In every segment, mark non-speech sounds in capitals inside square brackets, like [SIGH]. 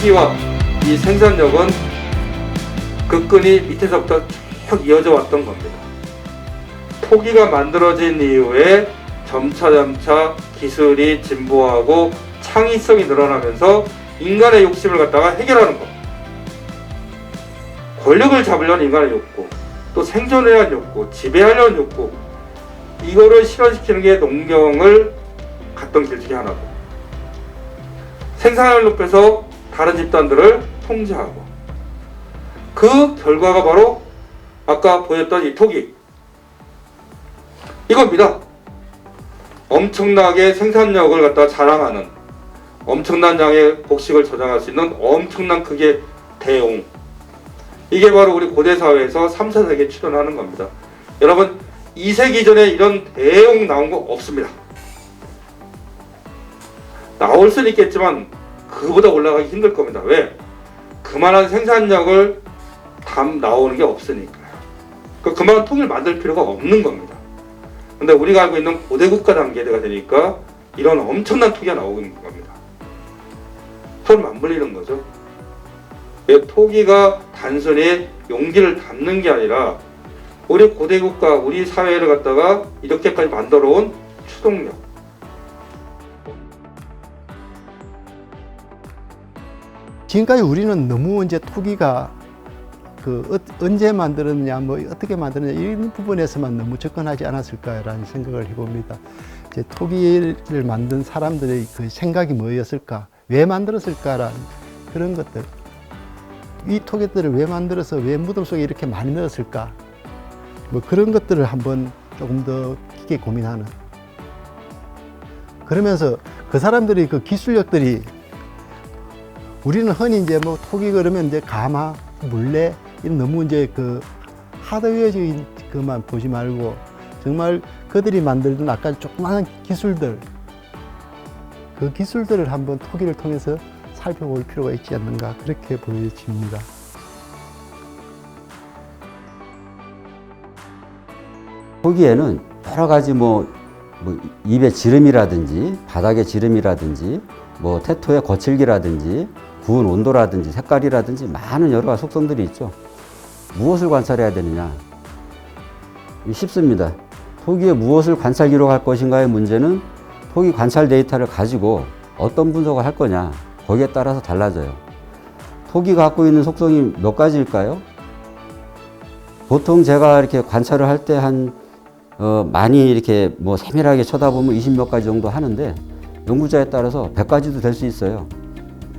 내 토기와 이 생산력은 급근히 밑에서부터 쭉 이어져 왔던 겁니다. 토기가 만들어진 이후에 점차점차 기술이 진보하고 창의성이 늘어나면서 인간의 욕심을 갖다가 해결하는 것. 권력을 잡으려는 인간의 욕구, 또 생존에 대한 욕구, 지배하려는 욕구, 이거를 실현시키는 게 농경을 갔던 길 중에 하나고, 생산을 높여서 다른 집단들을 통제하고, 그 결과가 바로 아까 보였던 이 토기. 이겁니다. 엄청나게 생산력을 갖다 자랑하는 엄청난 양의 곡식을 저장할 수 있는 엄청난 크기의 대용. 이게 바로 우리 고대 사회에서 3, 4세기에 출현하는 겁니다. 여러분, 2세기 전에 이런 대용 나온 거 없습니다. 나올 수는 있겠지만 그보다 올라가기 힘들 겁니다. 왜? 그만한 생산력을 담 나오는 게 없으니까요. 그 그만한 통일 만들 필요가 없는 겁니다. 근데 우리가 알고 있는 고대 국가 단계가 되니까 이런 엄청난 토기가 나오는 겁니다. 손 맞물리는 거죠. 왜 토기가 단순히 용기를 담는 게 아니라 우리 고대 국가, 우리 사회를 갖다가 이렇게까지 만들어 온 추동력. 지금까지 우리는 너무 이제 토기가 그 어- 언제 만들었느냐, 뭐 어떻게 만들었냐 이런 부분에서만 너무 접근하지 않았을까라는 생각을 해봅니다. 이제 토기를 만든 사람들의 그 생각이 뭐였을까, 왜 만들었을까라는 그런 것들. 이 토기들을 왜 만들어서 왜 무덤 속에 이렇게 많이 넣었을까, 뭐 그런 것들을 한번 조금 더 깊게 고민하는. 그러면서 그 사람들이 그 기술력들이 우리는 흔히 이제 뭐 토기 그러면 이제 가마, 물레 이런 너무 이제 그 하드웨어적인 그만 보지 말고 정말 그들이 만들던 아까 조그마한 기술들 그 기술들을 한번 토기를 통해서 살펴볼 필요가 있지 않는가 그렇게 보여집니다. 토기에는 여러 가지 뭐, 뭐 입에 지름이라든지 바닥에 지름이라든지 뭐 태토의 거칠기라든지 구운 온도라든지 색깔이라든지 많은 여러 가지 속성들이 있죠. 무엇을 관찰해야 되느냐? 이 쉽습니다. 토기에 무엇을 관찰 기록할 것인가의 문제는 토기 관찰 데이터를 가지고 어떤 분석을 할 거냐 거기에 따라서 달라져요. 토기가 갖고 있는 속성이 몇 가지일까요? 보통 제가 이렇게 관찰을 할 때한 어, 많이 이렇게 뭐 세밀하게 쳐다보면 20몇 가지 정도 하는데 연구자에 따라서 100가지도 될 수 있어요.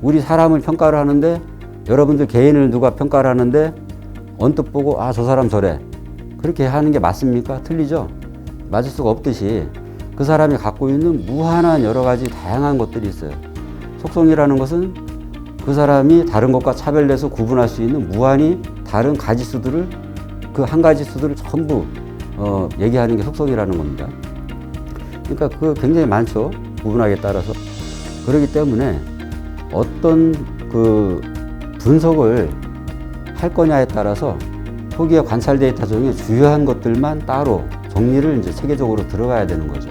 우리 사람을 평가를 하는데 여러분들 개인을 누가 평가를 하는데 언뜻 보고 아 저 사람 저래 그렇게 하는 게 맞습니까? 틀리죠? 맞을 수가 없듯이 그 사람이 갖고 있는 무한한 여러 가지 다양한 것들이 있어요. 속성이라는 것은 그 사람이 다른 것과 차별돼서 구분할 수 있는 무한히 다른 가지수들을 그 한 가지수들을 전부 어, 얘기하는 게 속성이라는 겁니다. 그러니까 그 굉장히 많죠. 구분하기에 따라서. 그렇기 때문에 어떤 그 분석을 할 거냐에 따라서 토기의 관찰 데이터 중에 주요한 것들만 따로 정리를 이제 체계적으로 들어가야 되는 거죠.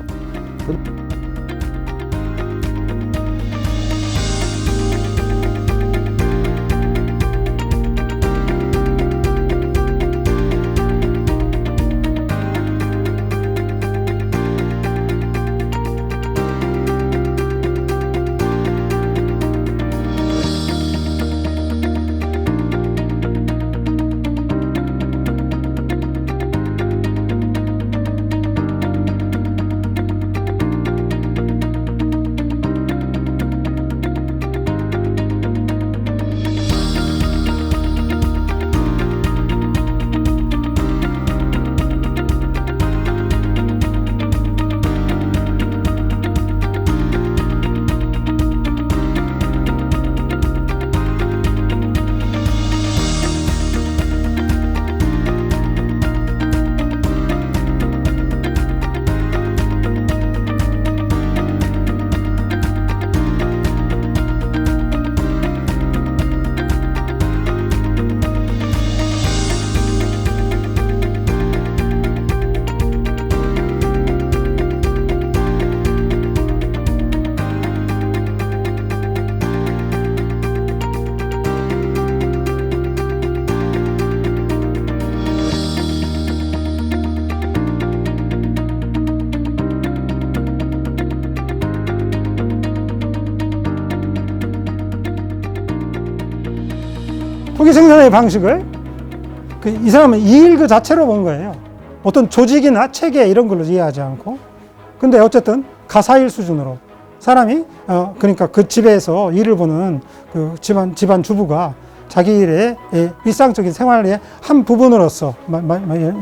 토기 생산의 방식을 그 이 사람은 이 일 그 자체로 본 거예요. 어떤 조직이나 체계 이런 걸로 이해하지 않고. 근데 어쨌든 가사일 수준으로 사람이 어 그러니까 그 집에서 일을 보는 그 집안 집안 주부가 자기 일의 예, 일상적인 생활의 한 부분으로서 마-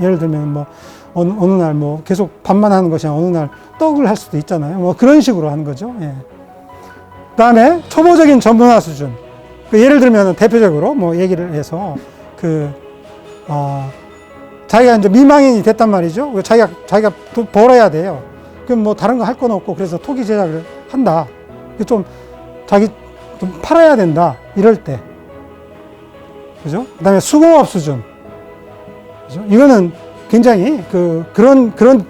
예를 들면 뭐 어느, 어느 날 뭐 계속 밥만 하는 것이 어느 날 떡을 할 수도 있잖아요. 뭐 그런 식으로 하는 거죠. 예. 그다음에 초보적인 전문화 수준. 그 예를 들면 대표적으로 뭐 얘기를 해서 그 어, 자기가 이제 미망인이 됐단 말이죠. 그 자기가 자기가 돈 벌어야 돼요. 그럼 뭐 다른 거 할 건 없고 그래서 토기 제작을 한다. 그좀 자기 좀 팔아야 된다. 이럴 때. 그죠? 그 다음에 수공업 수준. 그죠? 이거는 굉장히 그 그런 그런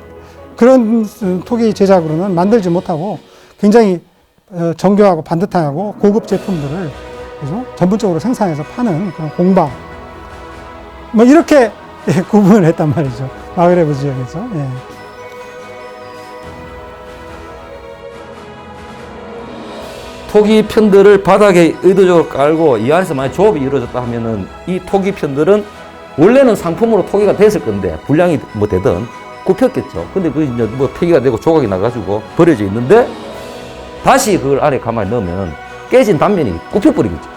그런 토기 제작으로는 만들지 못하고 굉장히 어, 정교하고 반듯하고 고급 제품들을 그죠? 전문적으로 생산해서 파는 그런 공방. 뭐 이렇게 예, [LAUGHS] 구분을 했단 말이죠. 마그레브 지역에서. 예. 토기 편들을 바닥에 의도적으로 깔고 이 안에서 만약 조업이 이루어졌다 하면은 이 토기 편들은 원래는 상품으로 토기가 됐을 건데 분량이 뭐 되든 굽혔겠죠. 근데 그 이제 뭐 폐기가 되고 조각이 나가지고 버려져 있는데 다시 그걸 안에 가만히 넣으면 깨진 단면이 굽혀버리겠죠.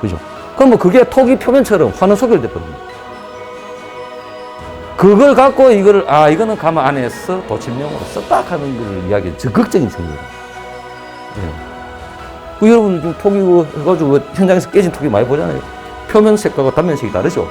그죠? 그럼 뭐 그게 토기 표면처럼 환원 소결돼 버립니다. 그걸 갖고 이거를 아 이거는 가만 안에서 도침용으로 썼다 하는 걸 이야기 적극적인 생각입니다. 그 여러분 좀 토기 해가지고 현장에서 깨진 토기 많이 보잖아요. 표면 색하고 단면 색이 다르죠.